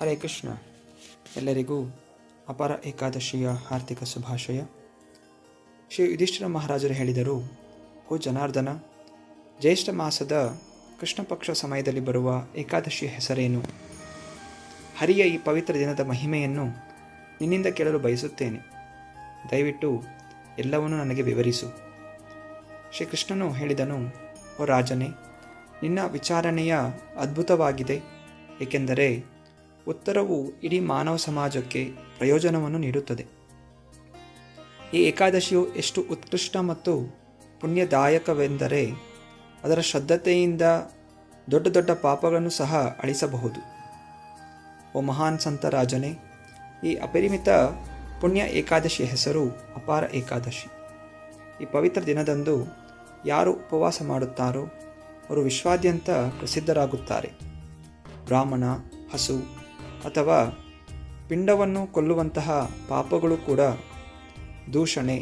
ಹರೇ ಕೃಷ್ಣ. ಎಲ್ಲರಿಗೂ ಅಪಾರ ಏಕಾದಶಿಯ ಆರ್ಥಿಕ ಶುಭಾಶಯ. ಶ್ರೀ ಯುಧಿಷ್ಠಿರ ಮಹಾರಾಜರು ಹೇಳಿದರು ಓ ಜನಾರ್ದನ, ಜ್ಯೇಷ್ಠ ಮಾಸದ ಕೃಷ್ಣ ಪಕ್ಷ ಸಮಯದಲ್ಲಿ ಬರುವ ಏಕಾದಶಿಯ ಹೆಸರೇನು? ಹರಿಯ ಈ ಪವಿತ್ರ ದಿನದ ಮಹಿಮೆಯನ್ನು ನಿನ್ನಿಂದ ಕೇಳಲು ಬಯಸುತ್ತೇನೆ. ದಯವಿಟ್ಟು ಎಲ್ಲವನ್ನೂ ನನಗೆ ವಿವರಿಸು. ಶ್ರೀಕೃಷ್ಣನು ಹೇಳಿದನು ಓ ರಾಜನೇ, ನಿನ್ನ ವಿಚಾರಣೆಯ ಅದ್ಭುತವಾಗಿದೆ, ಏಕೆಂದರೆ ಉತ್ತರವು ಇಡೀ ಮಾನವ ಸಮಾಜಕ್ಕೆ ಪ್ರಯೋಜನವನ್ನು ನೀಡುತ್ತದೆ. ಈ ಏಕಾದಶಿಯು ಎಷ್ಟು ಉತ್ಕೃಷ್ಟ ಮತ್ತು ಪುಣ್ಯದಾಯಕವೆಂದರೆ ಅದರ ಶ್ರದ್ಧತೆಯಿಂದ ದೊಡ್ಡ ದೊಡ್ಡ ಪಾಪಗಳನ್ನು ಸಹ ಅಳಿಸಬಹುದು. ಓ ಮಹಾನ್ ಸಂತ ರಾಜನೇ, ಈ ಅಪರಿಮಿತ ಪುಣ್ಯ ಏಕಾದಶಿಯ ಹೆಸರು ಅಪಾರ ಏಕಾದಶಿ. ಈ ಪವಿತ್ರ ದಿನದಂದು ಯಾರು ಉಪವಾಸ ಮಾಡುತ್ತಾರೋ ಅವರು ವಿಶ್ವಾದ್ಯಂತ ಪ್ರಸಿದ್ಧರಾಗುತ್ತಾರೆ. ಬ್ರಾಹ್ಮಣ, ಹಸು ಅಥವಾ ಪಿಂಡವನ್ನು ಕೊಲ್ಲುವಂತಹ ಪಾಪಗಳು ಕೂಡ ದೂಷಣೆ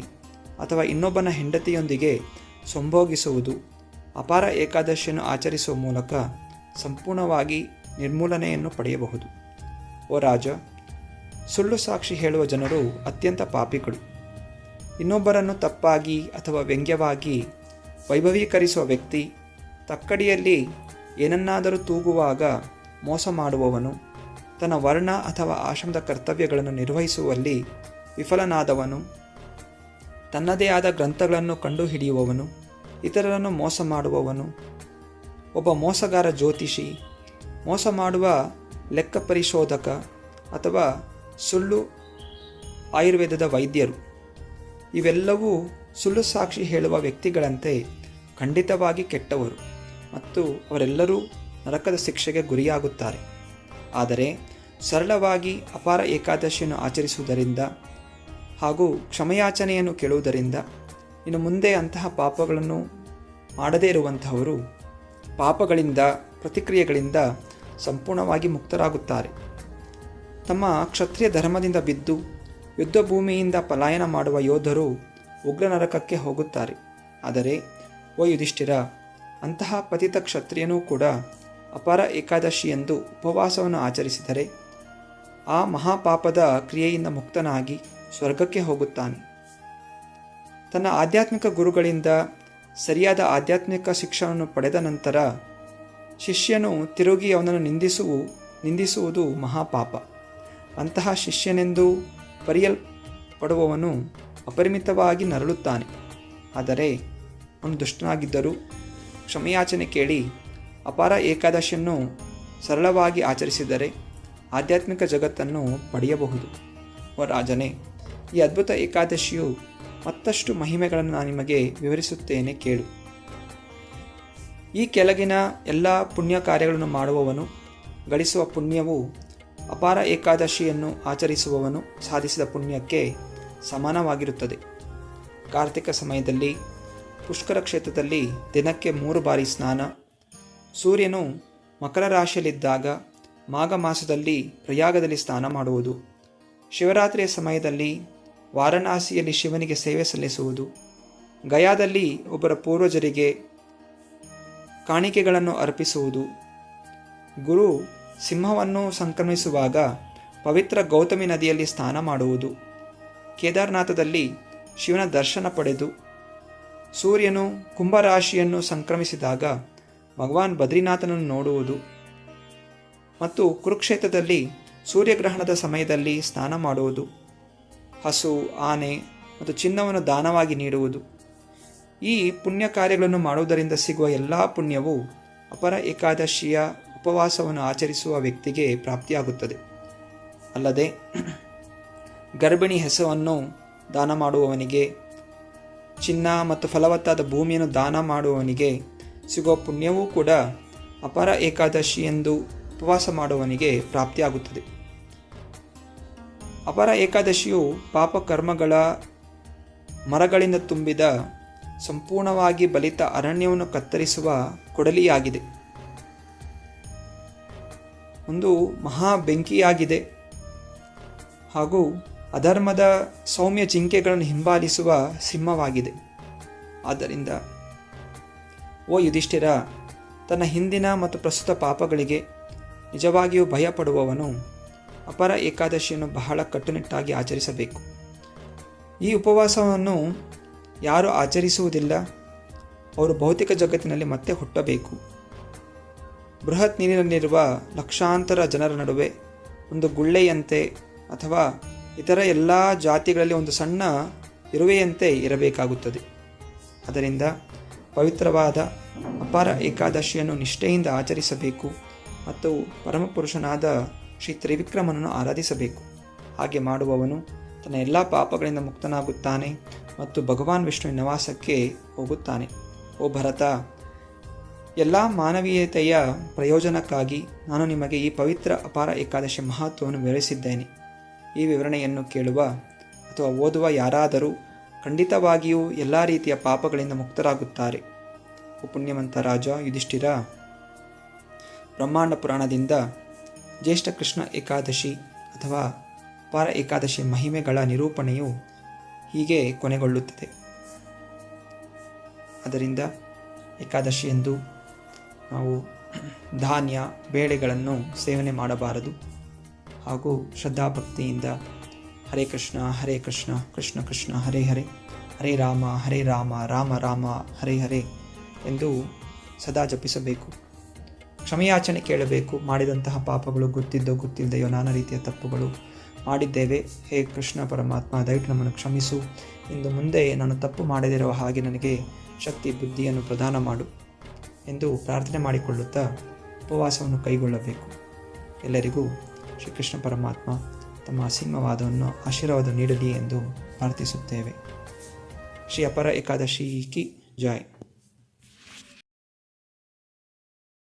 ಅಥವಾ ಇನ್ನೊಬ್ಬನ ಹೆಂಡತಿಯೊಂದಿಗೆ ಸಂಭೋಗಿಸುವುದು, ಅಪಾರ ಏಕಾದಶಿಯನ್ನು ಆಚರಿಸುವ ಮೂಲಕ ಸಂಪೂರ್ಣವಾಗಿ ನಿರ್ಮೂಲನೆಯನ್ನು ಪಡೆಯಬಹುದು. ಓ ರಾಜ, ಸುಳ್ಳು ಸಾಕ್ಷಿ ಹೇಳುವ ಜನರು ಅತ್ಯಂತ ಪಾಪಿಗಳು. ಇನ್ನೊಬ್ಬರನ್ನು ತಪ್ಪಾಗಿ ಅಥವಾ ವ್ಯಂಗ್ಯವಾಗಿ ವೈಭವೀಕರಿಸುವ ವ್ಯಕ್ತಿ ತಕ್ಕಡಿಯಲ್ಲಿ ಏನನ್ನಾದರೂ ತೂಗುವಾಗ ಮೋಸ ಮಾಡುವವನು ತನ್ನ ವರ್ಣ ಅಥವಾ ಆಶ್ರಮದ ಕರ್ತವ್ಯಗಳನ್ನು ನಿರ್ವಹಿಸುವಲ್ಲಿ ವಿಫಲನಾದವನು. ತನ್ನದೇ ಆದ ಗ್ರಂಥಗಳನ್ನು ಕಂಡುಹಿಡಿಯುವವನು. ಇತರರನ್ನು ಮೋಸ ಮಾಡುವವನು. ಒಬ್ಬ ಮೋಸಗಾರ ಜ್ಯೋತಿಷಿ, ಮೋಸ ಮಾಡುವ ಲೆಕ್ಕ ಪರಿಶೋಧಕ ಅಥವಾ ಸುಳ್ಳು ಆಯುರ್ವೇದದ ವೈದ್ಯರು. ಇವೆಲ್ಲವೂ ಸುಳ್ಳು ಸಾಕ್ಷಿ ಹೇಳುವ ವ್ಯಕ್ತಿಗಳಂತೆ ಖಂಡಿತವಾಗಿ ಕೆಟ್ಟವರು ಮತ್ತು ಅವರೆಲ್ಲರೂ ನರಕದ ಶಿಕ್ಷೆಗೆ ಗುರಿಯಾಗುತ್ತಾರೆ. ಆದರೆ ಸರಳವಾಗಿ ಅಪಾರ ಏಕಾದಶಿಯನ್ನು ಆಚರಿಸುವುದರಿಂದ ಹಾಗೂ ಕ್ಷಮಯಾಚನೆಯನ್ನು ಕೇಳುವುದರಿಂದ ಇನ್ನು ಮುಂದೆ ಅಂತಹ ಪಾಪಗಳನ್ನು ಮಾಡದೇ ಇರುವಂತಹವರು ಪಾಪಗಳಿಂದ, ಪ್ರತಿಕ್ರಿಯೆಗಳಿಂದ ಸಂಪೂರ್ಣವಾಗಿ ಮುಕ್ತರಾಗುತ್ತಾರೆ. ತಮ್ಮ ಕ್ಷತ್ರಿಯ ಧರ್ಮದಿಂದ ಬಿದ್ದು ಯುದ್ಧ ಭೂಮಿಯಿಂದ ಪಲಾಯನ ಮಾಡುವ ಯೋಧರು ಉಗ್ರ ನರಕಕ್ಕೆ ಹೋಗುತ್ತಾರೆ. ಆದರೆ ಓ ಯುಧಿಷ್ಠಿರ, ಅಂತಹ ಪತಿತ ಕ್ಷತ್ರಿಯನೂ ಕೂಡ ಅಪಾರ ಏಕಾದಶಿಯೆಂದು ಉಪವಾಸವನ್ನು ಆಚರಿಸಿದರೆ ಆ ಮಹಾಪಾಪದ ಕ್ರಿಯೆಯಿಂದ ಮುಕ್ತನಾಗಿ ಸ್ವರ್ಗಕ್ಕೆ ಹೋಗುತ್ತಾನೆ. ತನ್ನ ಆಧ್ಯಾತ್ಮಿಕ ಗುರುಗಳಿಂದ ಸರಿಯಾದ ಆಧ್ಯಾತ್ಮಿಕ ಶಿಕ್ಷಣವನ್ನು ಪಡೆದ ನಂತರ ಶಿಷ್ಯನು ತಿರುಗಿ ಅವನನ್ನು ನಿಂದಿಸುವು, ನಿಂದಿಸುವುದು ಮಹಾಪಾಪ. ಅಂತಹ ಶಿಷ್ಯನೆಂದು ಪರಿಯಲ್ಪಡುವವನು ಅಪರಿಮಿತವಾಗಿ ನರಳುತ್ತಾನೆ. ಆದರೆ ಅವನು ದುಷ್ಟನಾಗಿದ್ದರೂ ಕ್ಷಮೆಯಾಚನೆ ಕೇಳಿ ಅಪಾರ ಏಕಾದಶಿಯನ್ನು ಸರಳವಾಗಿ ಆಚರಿಸಿದರೆ ಆಧ್ಯಾತ್ಮಿಕ ಜಗತ್ತನ್ನು ಪಡೆಯಬಹುದು. ಓ ರಾಜನೇ, ಈ ಅದ್ಭುತ ಏಕಾದಶಿಯು ಮತ್ತಷ್ಟು ಮಹಿಮೆಗಳನ್ನು ನಾನು ನಿಮಗೆ ವಿವರಿಸುತ್ತೇನೆ ಕೇಳು. ಈ ಕೆಳಗಿನ ಎಲ್ಲ ಪುಣ್ಯ ಕಾರ್ಯಗಳನ್ನು ಮಾಡುವವನು, ಗಳಿಸುವ ಪುಣ್ಯವು ಅಪಾರ ಏಕಾದಶಿಯನ್ನು ಆಚರಿಸುವವನು ಸಾಧಿಸಿದ ಪುಣ್ಯಕ್ಕೆ ಸಮಾನವಾಗಿರುತ್ತದೆ. ಕಾರ್ತಿಕ ಸಮಯದಲ್ಲಿ, ಪುಷ್ಕರ ಕ್ಷೇತ್ರದಲ್ಲಿ ದಿನಕ್ಕೆ ಮೂರು ಬಾರಿ ಸ್ನಾನ ಸೂರ್ಯನು ಮಕರ ರಾಶಿಯಲ್ಲಿದ್ದಾಗ ಮಾಘ ಮಾಸದಲ್ಲಿ ಪ್ರಯಾಗದಲ್ಲಿ ಸ್ನಾನ ಮಾಡುವುದು. ಶಿವರಾತ್ರಿಯ ಸಮಯದಲ್ಲಿ ವಾರಣಾಸಿಯಲ್ಲಿ ಶಿವನಿಗೆ ಸೇವೆ ಸಲ್ಲಿಸುವುದು. ಗಯಾದಲ್ಲಿ ಒಬ್ಬರ ಪೂರ್ವಜರಿಗೆ ಕಾಣಿಕೆಗಳನ್ನು ಅರ್ಪಿಸುವುದು. ಗುರು ಸಿಂಹವನ್ನು ಸಂಕ್ರಮಿಸುವಾಗ ಪವಿತ್ರ ಗೌತಮಿ ನದಿಯಲ್ಲಿ ಸ್ನಾನ ಮಾಡುವುದು. ಕೇದಾರನಾಥದಲ್ಲಿ ಶಿವನ ದರ್ಶನ ಪಡೆದು ಸೂರ್ಯನು ಕುಂಭರಾಶಿಯನ್ನು ಸಂಕ್ರಮಿಸಿದಾಗ ಭಗವಾನ್ ಬದ್ರಿನಾಥನನ್ನು ನೋಡುವುದು. ಮತ್ತು ಕುರುಕ್ಷೇತ್ರದಲ್ಲಿ ಸೂರ್ಯಗ್ರಹಣದ ಸಮಯದಲ್ಲಿ ಸ್ನಾನ ಮಾಡುವುದು. ಹಸು, ಆನೆ ಮತ್ತು ಚಿನ್ನವನ್ನು ದಾನವಾಗಿ ನೀಡುವುದು. ಈ ಪುಣ್ಯ ಕಾರ್ಯಗಳನ್ನು ಮಾಡುವುದರಿಂದ ಸಿಗುವ ಎಲ್ಲ ಪುಣ್ಯವು ಅಪರ ಏಕಾದಶಿಯ ಉಪವಾಸವನ್ನು ಆಚರಿಸುವ ವ್ಯಕ್ತಿಗೆ ಪ್ರಾಪ್ತಿಯಾಗುತ್ತದೆ. ಅಲ್ಲದೆ ಗರ್ಭಿಣಿ ಹೆಸವನ್ನು ದಾನ ಮಾಡುವವನಿಗೆ, ಚಿನ್ನ ಮತ್ತು ಫಲವತ್ತಾದ ಭೂಮಿಯನ್ನು ದಾನ ಮಾಡುವವನಿಗೆ ಸಿಗುವ ಪುಣ್ಯವೂ ಕೂಡ ಅಪರ ಏಕಾದಶಿ ಎಂದು ಉಪವಾಸ ಮಾಡುವವನಿಗೆ ಪ್ರಾಪ್ತಿಯಾಗುತ್ತದೆ. ಅಪರ ಏಕಾದಶಿಯು ಪಾಪ ಕರ್ಮಗಳ ಮರಗಳಿಂದ ತುಂಬಿದ ಸಂಪೂರ್ಣವಾಗಿ ಬಲಿತ ಅರಣ್ಯವನ್ನು ಕತ್ತರಿಸುವ ಕೊಡಲಿಯಾಗಿದೆ. ಒಂದು ಮಹಾ ಬೆಂಕಿಯಾಗಿದೆ. ಹಾಗೂ ಅಧರ್ಮದ ಸೌಮ್ಯ ಜಿಂಕೆಗಳನ್ನು ಹಿಂಬಾಲಿಸುವ ಸಿಂಹವಾಗಿದೆ. ಆದ್ದರಿಂದ ಓ ಯುಧಿಷ್ಠಿರ, ತನ್ನ ಹಿಂದಿನ ಮತ್ತು ಪ್ರಸ್ತುತ ಪಾಪಗಳಿಗೆ ನಿಜವಾಗಿಯೂ ಭಯಪಡುವವನು ಅಪರ ಏಕಾದಶಿಯನ್ನು ಬಹಳ ಕಟ್ಟುನಿಟ್ಟಾಗಿ ಆಚರಿಸಬೇಕು. ಈ ಉಪವಾಸವನ್ನು ಯಾರು ಆಚರಿಸುವುದಿಲ್ಲ. ಅವರು ಭೌತಿಕ ಜಗತ್ತಿನಲ್ಲಿ ಮತ್ತೆ ಹುಟ್ಟಬೇಕು. ಬೃಹತ್ ನೀರಿನಲ್ಲಿರುವ ಲಕ್ಷಾಂತರ ಜನರ ನಡುವೆ ಒಂದು ಗುಳ್ಳೆಯಂತೆ ಅಥವಾ ಇತರ ಎಲ್ಲ ಜಾತಿಗಳಲ್ಲಿ ಒಂದು ಸಣ್ಣ ಇರುವೆಯಂತೆ ಇರಬೇಕಾಗುತ್ತದೆ. ಅದರಿಂದ ಪವಿತ್ರವಾದ ಅಪಾರ ಏಕಾದಶಿಯನ್ನು ನಿಷ್ಠೆಯಿಂದ ಆಚರಿಸಬೇಕು ಮತ್ತು ಪರಮಪುರುಷನಾದ ಶ್ರೀ ತ್ರಿವಿಕ್ರಮನನ್ನು ಆರಾಧಿಸಬೇಕು. ಹಾಗೆ ಮಾಡುವವನು ತನ್ನ ಎಲ್ಲ ಪಾಪಗಳಿಂದ ಮುಕ್ತನಾಗುತ್ತಾನೆ ಮತ್ತು ಭಗವಾನ್ ವಿಷ್ಣುವಿನ ನಿವಾಸಕ್ಕೆ ಹೋಗುತ್ತಾನೆ. ಓ ಭರತ, ಎಲ್ಲ ಮಾನವೀಯತೆಯ ಪ್ರಯೋಜನಕ್ಕಾಗಿ ನಾನು ನಿಮಗೆ ಈ ಪವಿತ್ರ ಅಪಾರ ಏಕಾದಶಿ ಮಹತ್ವವನ್ನು ವಿವರಿಸಿದ್ದೇನೆ. ಈ ವಿವರಣೆಯನ್ನು ಕೇಳುವ ಅಥವಾ ಓದುವ ಯಾರಾದರೂ ಖಂಡಿತವಾಗಿಯೂ ಎಲ್ಲ ರೀತಿಯ ಪಾಪಗಳಿಂದ ಮುಕ್ತರಾಗುತ್ತಾರೆ. ಪುಣ್ಯವಂತ ರಾಜ ಯುಧಿಷ್ಠಿರ, ಬ್ರಹ್ಮಾಂಡ ಪುರಾಣದಿಂದ ಜ್ಯೇಷ್ಠ ಕೃಷ್ಣ ಏಕಾದಶಿ ಅಥವಾ ಪಾರ ಏಕಾದಶಿ ಮಹಿಮೆಗಳ ನಿರೂಪಣೆಯು ಹೀಗೆ ಕೊನೆಗೊಳ್ಳುತ್ತದೆ. ಅದರಿಂದ ಏಕಾದಶಿಯಂದು ನಾವು ಧಾನ್ಯ, ಬೇಳೆಗಳನ್ನು ಸೇವನೆ ಮಾಡಬಾರದು ಹಾಗೂ ಶ್ರದ್ಧಾಭಕ್ತಿಯಿಂದ ಹರೇ ಕೃಷ್ಣ ಹರೇ ಕೃಷ್ಣ ಕೃಷ್ಣ ಕೃಷ್ಣ, ಹರೇ ಹರೇ ಹರೇ ರಾಮ ಹರೇ ರಾಮ ರಾಮ ರಾಮ, ಹರೇ ಹರೇ ಎಂದು ಸದಾ ಜಪಿಸಬೇಕು. ಕ್ಷಮೆಯಾಚನೆ ಕೇಳಬೇಕು. ಮಾಡಿದಂತಹ ಪಾಪಗಳು ಗೊತ್ತಿದ್ದೋ ಗೊತ್ತಿಲ್ಲದೆಯೋ ನಾನಾ ರೀತಿಯ ತಪ್ಪುಗಳು ಮಾಡಿದ್ದೇವೆ. ಹೇ ಕೃಷ್ಣ ಪರಮಾತ್ಮ, ದಯವಿಟ್ಟು ನಮ್ಮನ್ನು ಕ್ಷಮಿಸು. ಇಂದು ಮುಂದೆ ನಾನು ತಪ್ಪು ಮಾಡದಿರುವ ಹಾಗೆ ನನಗೆ ಶಕ್ತಿ, ಬುದ್ಧಿಯನ್ನು ಪ್ರದಾನ ಮಾಡು ಎಂದು ಪ್ರಾರ್ಥನೆ ಮಾಡಿಕೊಳ್ಳುತ್ತಾ ಉಪವಾಸವನ್ನು ಕೈಗೊಳ್ಳಬೇಕು. ಎಲ್ಲರಿಗೂ ಶ್ರೀಕೃಷ್ಣ ಪರಮಾತ್ಮ ತಮ್ಮ ಅಸೀಮವಾದವನ್ನು ಆಶೀರ್ವಾದ ನೀಡಲಿ ಎಂದು ಪ್ರಾರ್ಥಿಸುತ್ತೇವೆ. ಶ್ರೀ ಅಪರ ಏಕಾದಶಿ ಕಿ ಜಾಯ್